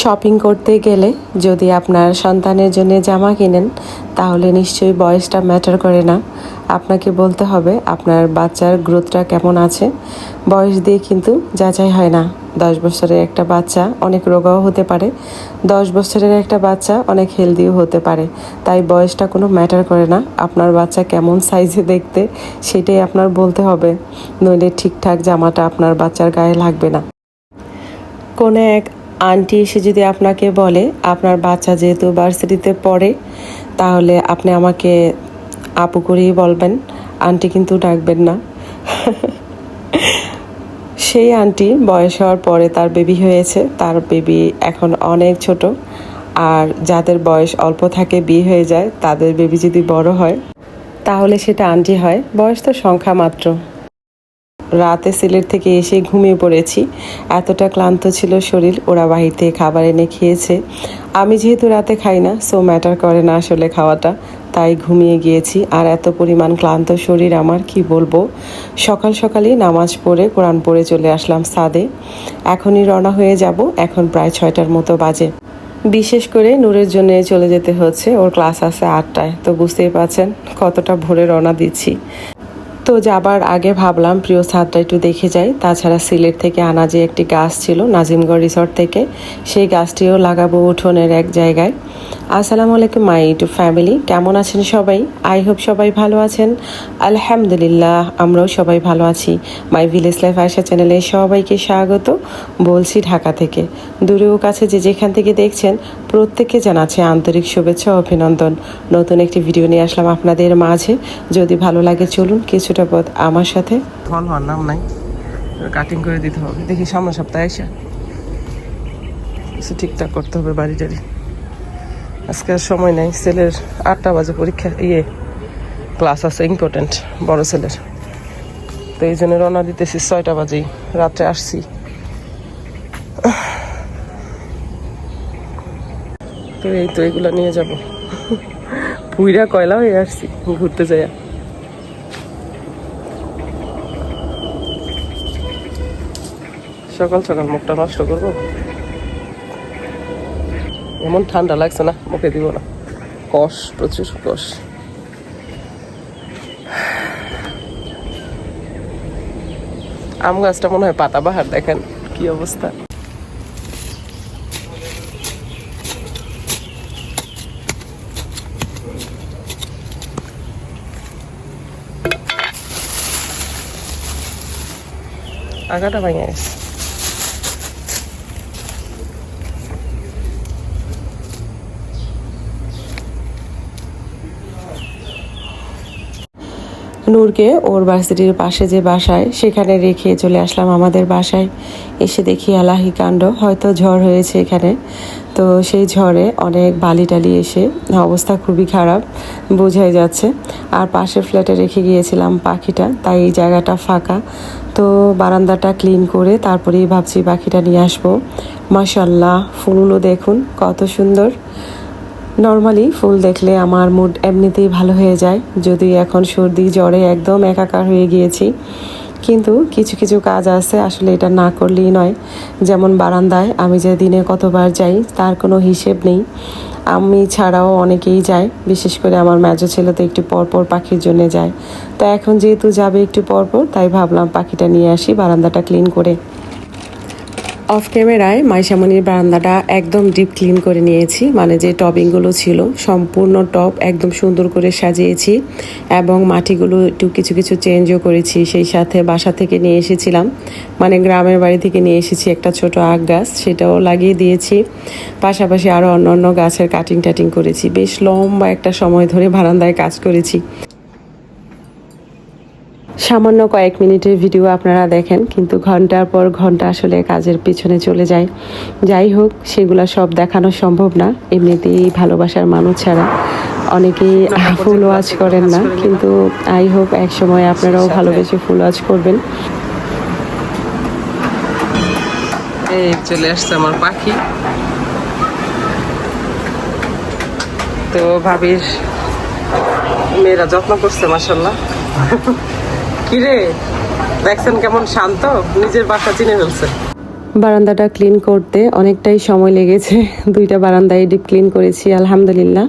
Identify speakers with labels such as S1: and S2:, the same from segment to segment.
S1: Shopping করতে গেলে যদি আপনার সন্তানের জন্য জামা কিনেন, তাহলে নিশ্চয়ই বয়সটা ম্যাটার করে না। আপনাকে বলতে হবে, আপনার বাচ্চার গ্রোথটা কেমন আছে? বয়স দিয়ে কিন্তু যাচাই হয় না। দশ বছরের একটা বাচ্চা অনেক রোগাও হতে পারে। দশ বছরের একটা বাচ্চা অনেক হেলদিও হতে পারে। তাই বয়সটা কোনো ম্যাটার করে না। আপনার বাচ্চা কেমন সাইজে দেখতে, সেটাই আপনার বলতে হবে। নইলে ঠিকঠাক জামাটা আপনার বাচ্চার গায়ে লাগবে না। কোনো এক আন্টি এসে যদি আপনাকে বলে, আপনার বাচ্চা যেহেতু ভার্সিটিতে পড়ে, তাহলে আপনি আমাকে আপু করেই বলবেন, আন্টি কিন্তু ডাকবেন না। সেই আন্টি বয়স হওয়ার পরে তার বেবি হয়েছে, তার বেবি এখন অনেক ছোট। আর যাদের বয়স অল্প থাকে, বিয়ে হয়ে যায়, তাদের বেবি যদি বড় হয়, তাহলে সেটা আন্টি হয়। বয়স তো সংখ্যা মাত্র। রাতে সিলেট থেকে এসে ঘুমিয়ে পড়েছি। এতটা ক্লান্ত ছিল শরীর, ওরা থেকে খাবার এনে খেয়েছে। আমি যেহেতু রাতে খাই না সো ম্যাটার করে না আসলে খাওয়াটা। তাই ঘুমিয়ে গিয়েছি। আর এত পরিমাণ ক্লান্ত শরীর আমার, কি বলব? সকাল সকালই নামাজ পড়ে কোরআন পড়ে চলে আসলাম সাদে। এখনই রওনা হয়ে যাব, এখন প্রায় ছয়টার মতো বাজে। বিশেষ করে নূরের জন্য চলে যেতে হচ্ছে, ওর ক্লাস আছে আটটায়। তো বুঝতেই পারছেন কতটা ভোরে রওনা দিচ্ছি। তো যাবার আগে ভাবলাম প্রিয় ছাদটা একটু দেখে যাই। তাছাড়া সিলেট থেকে আনা যে একটি গাছ ছিল, নাজিমগড় রিসর্ট থেকে, সেই গাছটিও লাগাবো উঠোনের এক জায়গায়। আসসালামু আলাইকুম, মাই টু ফ্যামিলি। কেমন আছেন সবাই? আই হোপ সবাই ভালো আছেন। আলহামদুলিল্লাহ, আমরাও সবাই ভালো আছি। মাই ভিলেজ লাইফ আয়সা চ্যানেলে সবাইকে স্বাগত। বলছি ঢাকা থেকে। দূরেও কাছে যে যেখান থেকে দেখছেন, প্রত্যেককে জানাচ্ছে আন্তরিক শুভেচ্ছা অভিনন্দন। নতুন একটি ভিডিও নিয়ে আসলাম আপনাদের মাঝে। যদি ভালো লাগে চলুন কিছুটা পথ আমার সাথে। ফল হওয়ার নাম নাই। কাটিং করে দিতে হবে। দেখি সামনের সপ্তাহে এসে। ঠিকঠাক করতে হবে বাড়ি টাড়ি। আজকে আর সময় নেই। ছেলের আটটা বাজে পরীক্ষা। ইয়ে ক্লাস আছে ইম্পর্টেন্ট বড় ছেলের। তো এই জন্য রওনা দিতেছি ছয়টা বাজেই। রাত্রে আসছি। তো এই তো এগুলো নিয়ে যাব। পুইরা কয়লা হয়ে আসছি ঘুরতে যাই সকাল সকাল মুখটা নষ্ট করব। এমন ঠান্ডা লাগছে না, মুখে দিব না। কষ, প্রচুর কষ। আম গাছটা মনে হয় পাতা বাহার, দেখেন কি অবস্থা। আগাটা ভেঙে গেছে। নূরকে ওর ভার্সিটির পাশে যে বাসায়, সেখানে রেখে চলে আসলাম আমাদের বাসায়। এসে দেখি আলাহি কাণ্ড। হয়তো ঝড় হয়েছে এখানে। তো সেই ঝড়ে অনেক বালি টালি এসে অবস্থা খুবই খারাপ, বোঝাই যাচ্ছে। আর পাশের ফ্ল্যাটে রেখে গিয়েছিলাম পাখিটা, তাই এই জায়গাটা ফাঁকা। তো বারান্দাটা ক্লিন করে তারপরেই ভাবছি পাখিটা নিয়ে আসব। মাসাল্লাহ ফুলগুলো দেখুন, কত সুন্দর। নর্মালি ফুল দেখলে আমার মুড এমনিতেই ভালো হয়ে যায়। যদি এখন সর্দি, জ্বরে একদম একাকার হয়ে গিয়েছি। কিন্তু কিছু কিছু কাজ আছে, আসলে এটা না করলেই নয়। যেমন বারান্দায় আমি যে দিনে কতবার যাই, তার কোনো হিসেব নেই। আমি ছাড়াও অনেকেই যায়, বিশেষ করে আমার মেজো ছেলে তো একটু পরপর পাখির জন্য যায়। তো এখন যেহেতু যাবে একটু পরপর, তাই ভাবলাম পাখিটা নিয়ে আসি, বারান্দাটা ক্লিন করে। অফ ক্যামেরায় মাইশামনির বারান্দাটা একদম ডিপ ক্লিন করে নিয়েছি। মানে যে টবিংগুলো ছিল, সম্পূর্ণ টপ একদম সুন্দর করে সাজিয়েছি এবং মাটিগুলো একটু কিছু কিছু চেঞ্জও করেছি। সেই সাথে বাসা থেকে নিয়ে এসেছিলাম। মানে গ্রামের বাড়ি থেকে নিয়ে এসেছি একটা ছোট আখ গাছ, সেটাও লাগিয়ে দিয়েছি। পাশাপাশি আরও অন্য অন্য গাছের কাটিং টাটিং করেছি। বেশ লম্বা একটা সময় ধরে বারান্দায় কাজ করেছি। সামান্য কয়েক মিনিটের ভিডিও আপনারা দেখেন কিন্তু ঘণ্টার পর ঘণ্টা আসলে কাজের পিছনে চলে যায়। যাই হোক সেগুলো সব দেখানো সম্ভব না এমনিতেই ভালোবাসার মানুষ ছাড়া। অনেকেই ফুল ওয়াচ করেন না কিন্তু আই হোপ এক সময় আপনারাও ভালোবেসে ফুল ওয়াচ করবেন। এই চলে আসছে আমার পাখি। তো ভাবির মেয়েরা যত্ন করছে মাসাল্লাহ কিরে? দেখছেন কেমন শান্ত? নিজের বাসা চিনে ফেলছে। বারান্দাটা ক্লিন করতে অনেকটাই সময় লেগেছে। দুইটা বারান্দায় ডিপ ক্লিন করেছি, আলহামদুলিল্লাহ।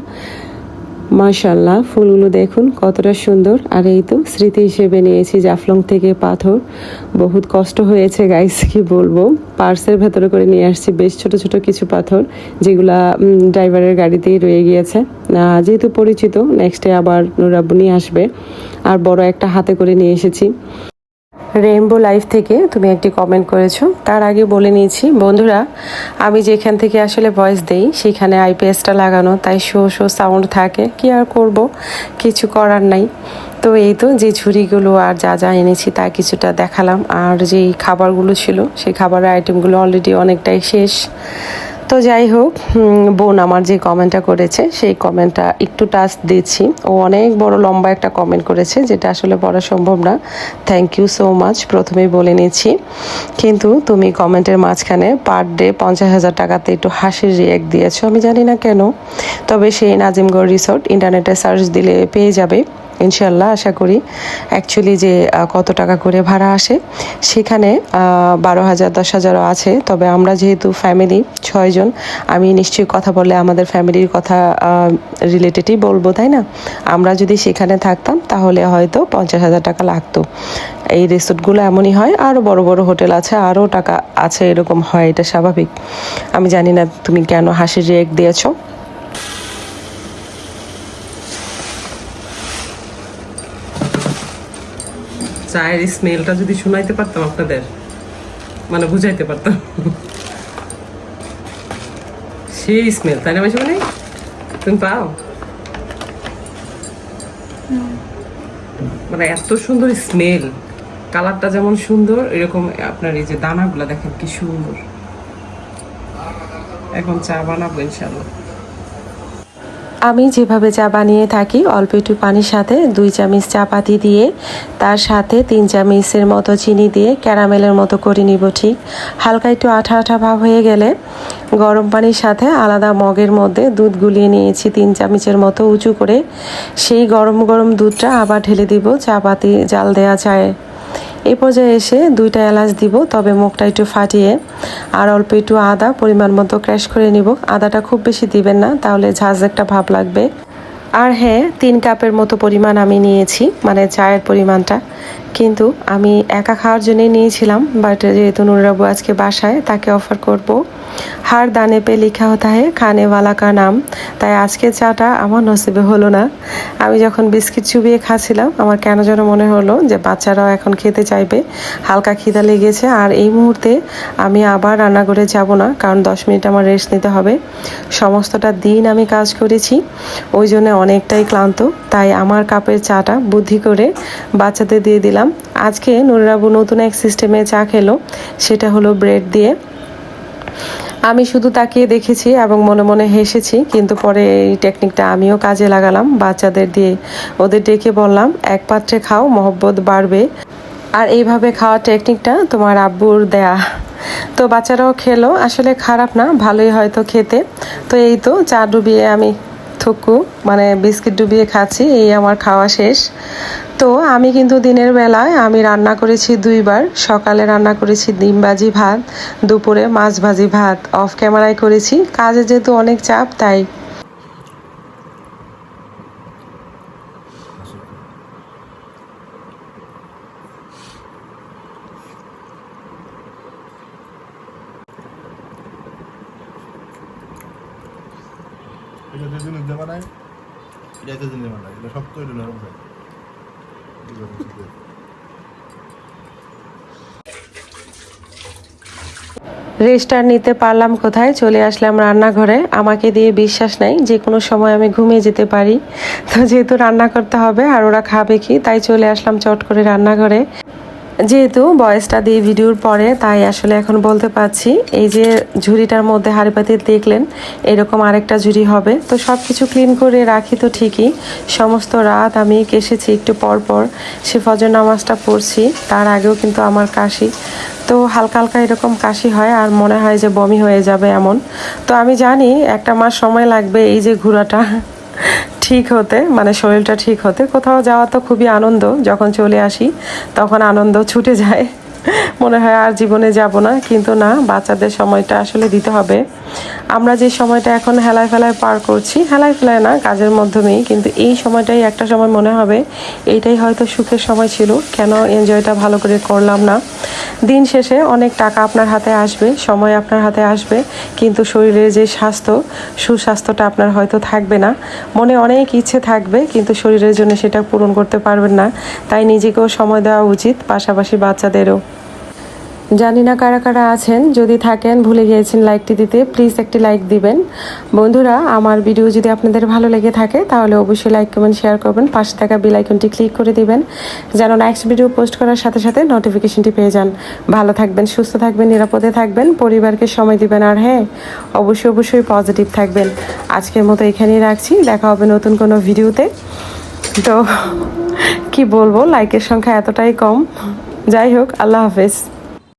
S1: মাশাল্লাহ ফুলগুলো দেখুন কতটা সুন্দর। আর এই তো স্মৃতি হিসেবে নিয়েছি জাফলং থেকে পাথর। বহুত কষ্ট হয়েছে গাইস কি বলব? পার্সের ভেতরে করে নিয়ে আসছি বেশ ছোট ছোট কিছু পাথর, যেগুলা ড্রাইভারের গাড়িতেই রয়ে গিয়েছে। যেহেতু পরিচিত নেক্সটে আবার নুরাব্বু নিয়ে আসবে। আর বড় একটা হাতে করে নিয়ে এসেছি। রেইনবো লাইফ থেকে তুমি একটি কমেন্ট করেছ। তার আগে বলে নিয়েছি, বন্ধুরা, আমি যেখান থেকে আসলে ভয়েস দেই, সেখানে আইপিএসটা লাগানো, তাই শো শো সাউন্ড থাকে। কি আর করব? কিছু করার নাই। তো এই তো যে ঝুড়িগুলো আর যা যা এনেছি তা কিছুটা দেখালাম। আর যেই খাবারগুলো ছিল, সেই খাবারের আইটেমগুলো অলরেডি অনেকটাই শেষ। তো যাই হোক বোন আমার যে কমেন্টটা করেছে, সেই কমেন্টটা একটু টাচ দিচ্ছি। ও অনেক বড় লম্বা একটা কমেন্ট করেছে, যেটা আসলে পড়া সম্ভব না। থ্যাংক ইউ সো মাচ প্রথমেই বলে নিচ্ছি। কিন্তু তুমি কমেন্টের মাঝখানে পার ডে পঞ্চাশ হাজার টাকাতে একটু হাসির রিয়েক্ট দিয়েছ। আমি জানি না কেন, তবে সেই নাজিমগড় রিসোর্ট ইন্টারনেটে সার্চ দিলে পেয়ে যাবে। ইনশাল্লাহ আশা করি অ্যাকচুয়ালি যে কত টাকা করে ভাড়া আসে, সেখানে বারো হাজার, দশ হাজারও আছে। তবে আমরা যেহেতু ফ্যামিলি ছয়জন, আমি নিশ্চয়ই কথা বললে আমাদের ফ্যামিলির কথা রিলেটেডই বলব, তাই না? আমরা যদি সেখানে থাকতাম, তাহলে হয়তো পঞ্চাশ হাজার টাকা লাগতো। এই রিসোর্টগুলো এমনই হয় আরও বড় বড় হোটেল আছে আরও টাকা আছে, এরকম হয়, এটা স্বাভাবিক। আমি জানি না তুমি কেন হাসির রেক দিয়েছ। চায়ের স্মেলটা যদি শোনাইতে পারতাম আপনাদের মানে বুঝাইতে পারতাম। সেই স্মেল, তাই না মাসি মানে তুমি পাও? মানে এত সুন্দর স্মেল, কালারটা যেমন সুন্দর, এরকম আপনার এই যে দানাগুলা দেখেন কি সুন্দর। এখন চা বানাবো ইনশাল্লাহ আমি যেভাবে চা বানিয়ে থাকি, অল্প একটু পানির সাথে দুই চামচ চা পাতি দিয়ে, তার সাথে তিন চামচের মতো চিনি দিয়ে ক্যারামেলের মতো করে নিব ঠিক। হালকা একটু আঠা আঠা ভাব হয়ে গেলে গরম পানির সাথে আলাদা মগের মধ্যে দুধ গুলিয়ে নিয়েছি, তিন চামচের মতো উঁচু করে। সেই গরম গরম দুধটা আবার ঢেলে দিব চা পাতি জাল দেওয়া চায়ে। এই পর্যায়ে এসে দুইটা এলাচ দিব, তবে মুখটা একটু ফাটিয়ে আর অল্প একটু আদা, পরিমাণ মতো ক্র্যাশ করে নিব। আদাটা খুব বেশি দিবেন না, তাহলে ঝাঁজ একটা ভাব লাগবে। আর হ্যাঁ তিন কাপের মতো পরিমাণ আমি নিয়েছি মানে চায়ের পরিমাণটা। কিন্তু আমি একা খাওয়ার জন্যই নিয়েছিলাম বাট যেহেতু নুরাবু আজকে বাসায়, তাকে অফার করব। হার দানে পে লিখা হতা হে খানে ওয়ালা কা নাম। তাই আজকে চাটা আমার নসিবে হলো না। আমি যখন বিস্কিট চুবিয়ে খাচ্ছিলাম, আমার কেন যেন মনে হলো যে বাচ্চারাও এখন খেতে চাইবে। হালকা খিদা লেগেছে, আর এই মুহূর্তে আমি আবার রান্নাঘরে যাব না, কারণ দশ মিনিট আমার রেস্ট নিতে হবে। সমস্তটা দিন আমি কাজ করেছি, ওই জন্য অনেকটাই ক্লান্ত, তাই আমার কাপের চাটা বুদ্ধি করে বাচ্চাদের দিয়ে দিলাম। আজকে নুরাবু নতুন এক সিস্টেমে চা খেলো, সেটা হলো ব্রেড দিয়ে। আমি শুধু তাকিয়ে দেখেছি এবং মনে মনে হেসেছি, কিন্তু পরে এই টেকনিকটা আমিও কাজে লাগালাম। বাচ্চাদের দিয়ে ওদের ডেকে বললাম, এক পাত্রে খাও, মহব্বত বাড়বে। আর এইভাবে খাওয়ার টেকনিকটা তোমার আব্বুর দেয়া। তো বাচ্চারাও খেলো, আসলে খারাপ না, ভালোই হয়তো খেতে। তো এই তো চা ডুবিয়ে আমি থুকু মানে বিস্কিট ডুবিয়ে খাচ্ছি, এই আমার খাওয়া শেষ। তো আমি কিন্তু দিনের বেলায় আমি রান্না করেছি দুইবার। সকালে রান্না করেছি ডিম ভাজি ভাত, দুপুরে মাছ ভাজি ভাত। অফ ক্যামেরায় করেছি। কাজে যেহেতু অনেক চাপ, তাই
S2: এটা এটা এটা শক্ত নরম শিখবে।
S1: রেস্টার নিতে পারলাম কোথায়? চলে আসলাম রান্নাঘরে। আমাকে দিয়ে বিশ্বাস নাই, যে কোনো সময় আমি ঘুমিয়ে যেতে পারি। তো যেহেতু রান্না করতে হবে আর ওরা খাবে কি, তাই চলে আসলাম চট করে রান্নাঘরে। যেহেতু বয়সটা দিয়ে ভিডিওর পরে, তাই আসলে এখন বলতে পারছি, এই যে ঝুড়িটার মধ্যে হাড়ি দেখলেন, এরকম আরেকটা ঝুড়ি হবে। তো সব কিছু ক্লিন করে রাখি তো ঠিকই। সমস্ত রাত আমি কেসেছি, একটু পর পর সে ফজর নামাজটা পড়ছি, তার আগেও কিন্তু আমার কাশি। তো হালকা হালকা এরকম কাশি হয়, আর মনে হয় যে বমি হয়ে যাবে এমন। তো আমি জানি, একটা মাস সময় লাগবে এই যে ঘোরাটা ঠিক হতে মানে শরীরটা ঠিক হতে, কোথাও যাওয়া তো খুবই আনন্দ, যখন চলে আসি, তখন আনন্দ ছুটে যায়। মনে হয় আর জীবনে যাব না, কিন্তু না, বাচ্চাদের সময়টা আসলে দিতে হবে। আমরা যে সময়টা এখন হেলায় ফেলায় পার করছি, হেলায় ফেলায় না, কাজের মাধ্যমেই, কিন্তু এই সময়টাই একটা সময় মনে হবে। এইটাই হয়তো সুখের সময় ছিল, কেন এনজয়টা ভালো করে করলাম না। দিন শেষে অনেক টাকা আপনার হাতে আসবে, সময় আপনার হাতে আসবে, কিন্তু শরীরের যে স্বাস্থ্য, সুস্বাস্থ্যটা আপনার হয়তো থাকবে না। মনে অনেক ইচ্ছে থাকবে, কিন্তু শরীরের জন্য সেটা পূরণ করতে পারবেন না। তাই নিজেকেও সময় দেওয়া উচিত, পাশাপাশি বাচ্চাদেরও। জানি না কারা কারা আছেন। যদি থাকেন, ভুলে গিয়েছেন লাইকটি দিতে প্লিজ একটি লাইক দিবেন। বন্ধুরা, আমার ভিডিও যদি আপনাদের ভালো লেগে থাকে, তাহলে অবশ্যই লাইক কমেন্ট শেয়ার করবেন। পাশে থাকা বেল ক্লিক করে দিবেন, যেন নেক্সট ভিডিও পোস্ট করার সাথে সাথে নোটিফিকেশনটি পেয়ে যান। ভালো থাকবেন, সুস্থ থাকবেন, নিরাপদে থাকবেন, পরিবারকে সময় দিবেন আর হ্যাঁ অবশ্যই অবশ্যই পজিটিভ থাকবেন। আজকের মতো এখানেই রাখছি। দেখা হবে নতুন কোনো ভিডিওতে তো, কি বলব লাইকের সংখ্যা এতটাই কম। যাই হোক, আল্লাহ হাফেজ।